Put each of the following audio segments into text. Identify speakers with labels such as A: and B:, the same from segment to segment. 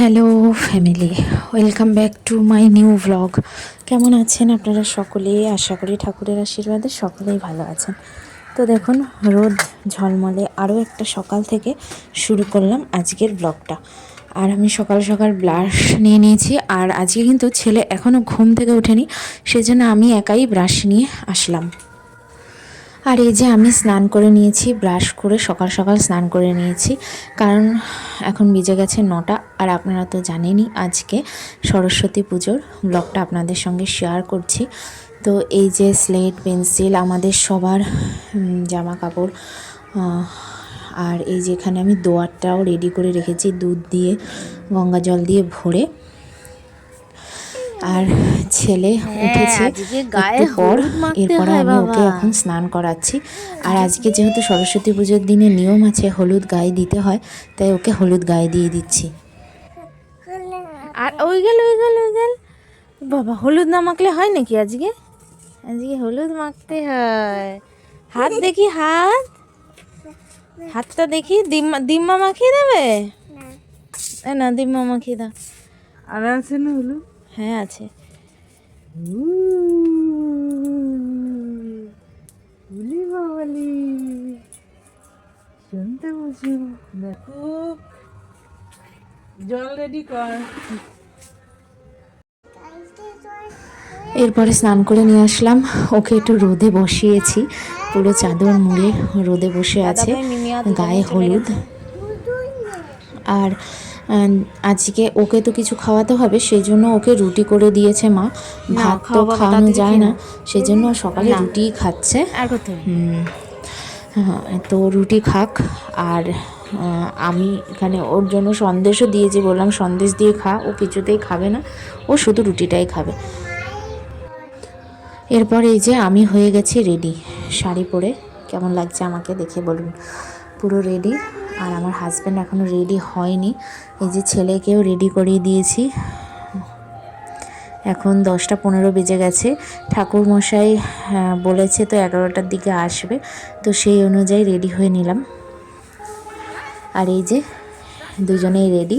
A: Hello family welcome back to my new vlog কেমন আছেন আপনারা সকলেই আশা করি ঠাকুরের আশীর্বাদে সকলেই ভালো আছেন। তো দেখুন, রোদ ঝলমলে আরও একটা সকাল থেকে শুরু করলাম আজকের ব্লগটা আর আমি সকাল সকাল ব্রাশ নিয়ে নিয়েছি, আর আজকে কিন্তু ছেলে এখনও ঘুম থেকে ওঠেনি, সেজন্য আমি একাই ব্রাশ নিয়ে আসলাম। আর এই যে আমি স্নান করে নিয়েছি, ব্রাশ করে সকাল সকাল স্নান করে নিয়েছি, কারণ এখন বেজে গেছে নটা আর আপনারা তো জানেনই আজকে সরস্বতী পুজোর ব্লগটা আপনাদের সঙ্গে শেয়ার করছি। তো এই যে স্লেট পেন্সিল আমাদের সবার জামা কাপড় আর এই যেখানে আমি দোয়ারটাও রেডি করে রেখেছি, দুধ দিয়ে, গঙ্গা জল দিয়ে ভরে। আর ছেলে উঠেছে
B: হ্যাঁ,
A: একটু পর এরপরে আমি ওকে এখন স্নান করাচ্ছি। আর আজকে যেহেতু সরস্বতী পুজোর দিনে নিয়ম আছে হলুদ গায়ে দিতে হয় তাই ওকে হলুদ গায়ে দিয়ে দিচ্ছি।
B: আর ওই গেল ওই গেল ওই গেল। বাবা হলুদ না মাখলে হয় নাকি আজকে? আজকে হলুদ মাখতে হয়। হাত দেখি হাত। হাতটা দেখি দিম্মা দিম্মা মাখিয়ে দেবে? না। দিম্মা মাখিয়ে দাও।
C: আর আছে না হলো
B: হ্যাঁ আছে।
C: বাবালি শুনতে বলছি দেখো। জল রেডি কর।
A: এরপরে স্নান করে নিয়ে আসলাম। ওকে একটু রোদে বসিয়েছি। পুরো চাদর মুড়ে রোদে বসে আছে। গায়ে হলুদ। আর আজকে ওকে তো কিছু খাওয়াতে হবে সেই জন্য ওকে রুটি করে দিয়েছে মা। ভাত তো খাওয়ানো যায় না। সেই জন্য সকালে রুটিই খাচ্ছে। হ্যাঁ, তো রুটি খাক আর আমি এখানে ওর জন্য সন্দেশও দিয়েছি বললাম সন্দেশ দিয়ে খা ও কিছুতেই খাবে না ও শুধু রুটিটাই খাবে। এরপর এই যে আমি হয়ে গেছি রেডি শাড়ি পরে। কেমন লাগছে আমাকে দেখে বলুন। পুরো রেডি। আর আমার হাজব্যান্ড এখনও রেডি হয়নি। এই যে ছেলেকেও রেডি করিয়ে দিয়েছি। এখন দশটা পনেরো বেজে গেছে। ঠাকুর মশাই বলেছে তো এগারোটার দিকে আসবে। তো সেই অনুযায়ী রেডি হয়ে নিলাম। আর এই যে দুজনেই রেডি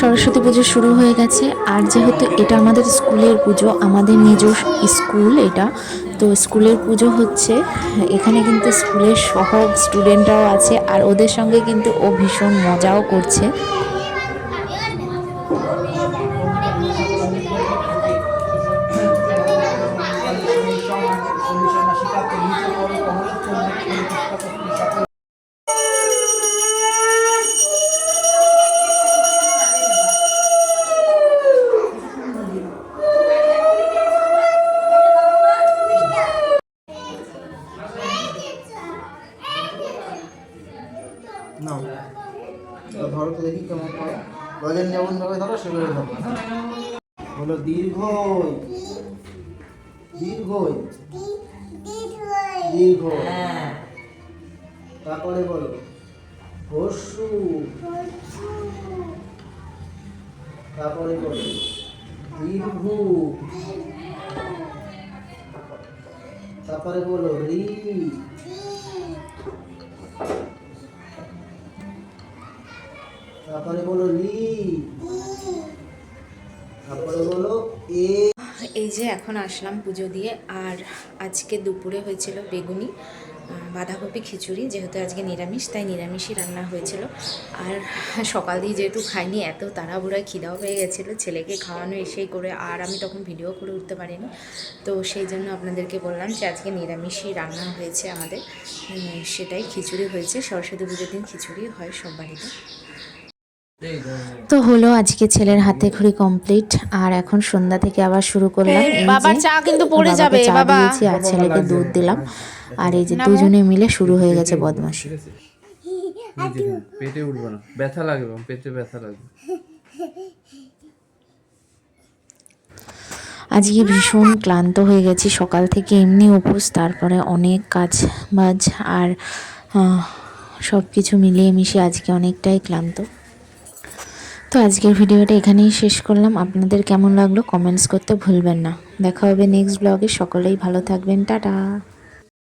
A: সরস্বতী পুজো শুরু হয়ে গেছে, আর যেহেতু এটা আমাদের স্কুলের পুজো, আমাদের নিজ স্কুল এটা, তো স্কুলের পুজো হচ্ছে, এখানে কিন্তু স্কুলের সহ স্টুডেন্টরাও আছে, আর ওদের সঙ্গে কিন্তু ও ভীষণ মজাও করছে।
D: নাও। ধরো তো দেখি কেমন করো গজেন যেমন ভাবে ধরো, সেভাবে ধরো। বলো দীর্ঘ দীর্ঘ দীর্ঘ তারপরে বলো হসু তারপরে বলো, দীর্ঘ। তারপরে বলো রি তারপরে বলো লি। তারপরে বলো এ।
A: এই যে এখন আসলাম পুজো দিয়ে, আর আজকে দুপুরে হয়েছিল বেগুনি বাঁধাকপি খিচুড়ি, যেহেতু আজকে নিরামিষ, তাই নিরামিষই রান্না হয়েছিল। আর সকাল দিয়ে যেহেতু খাইনি, এত তাড়াহুড়ায় খিদাও পেয়ে গেছিল, ছেলেকে খাওয়ানো এসেই করে, আর আমি তখন ভিডিও করে উঠতে পারিনি। তো সেই জন্য আপনাদেরকে বললাম যে আজকে নিরামিষই রান্না হয়েছে আমাদের। সেটাই খিচুড়ি হয়েছে, সরস্বতী পুজোর দিন খিচুড়ি হয় সব বাড়িতে। তো হলো আজকে ছেলের হাতে খড়ি কমপ্লিট আর এখন সন্ধ্যা থেকে আবার শুরু করলাম। এই যে
B: বাবার চা কিন্তু পড়ে যাবে, বাবা।
A: দিয়েছি আর ছেলেকে দুধ দিলাম। আর এই যে দুজনে মিলে শুরু হয়ে গেছে বদমাশি।
E: পেটে উঠবে না। ব্যথা লাগবে পেটে ব্যথা লাগবে।
A: আজকে ভীষণ ক্লান্ত হয়ে গেছি সকাল থেকে এমনি উপোস তারপরে অনেক কাজ বাজ আর সব কিছু মিলিয়ে মিশিয়ে আজকে অনেকটাই ক্লান্ত। তো আজকের ভিডিওটা এখানেই শেষ করলাম। আপনাদের কেমন লাগল কমেন্টস করতে ভুলবেন না। দেখা হবে নেক্সট ব্লগে সকলেই ভালো থাকবেন। টাটা।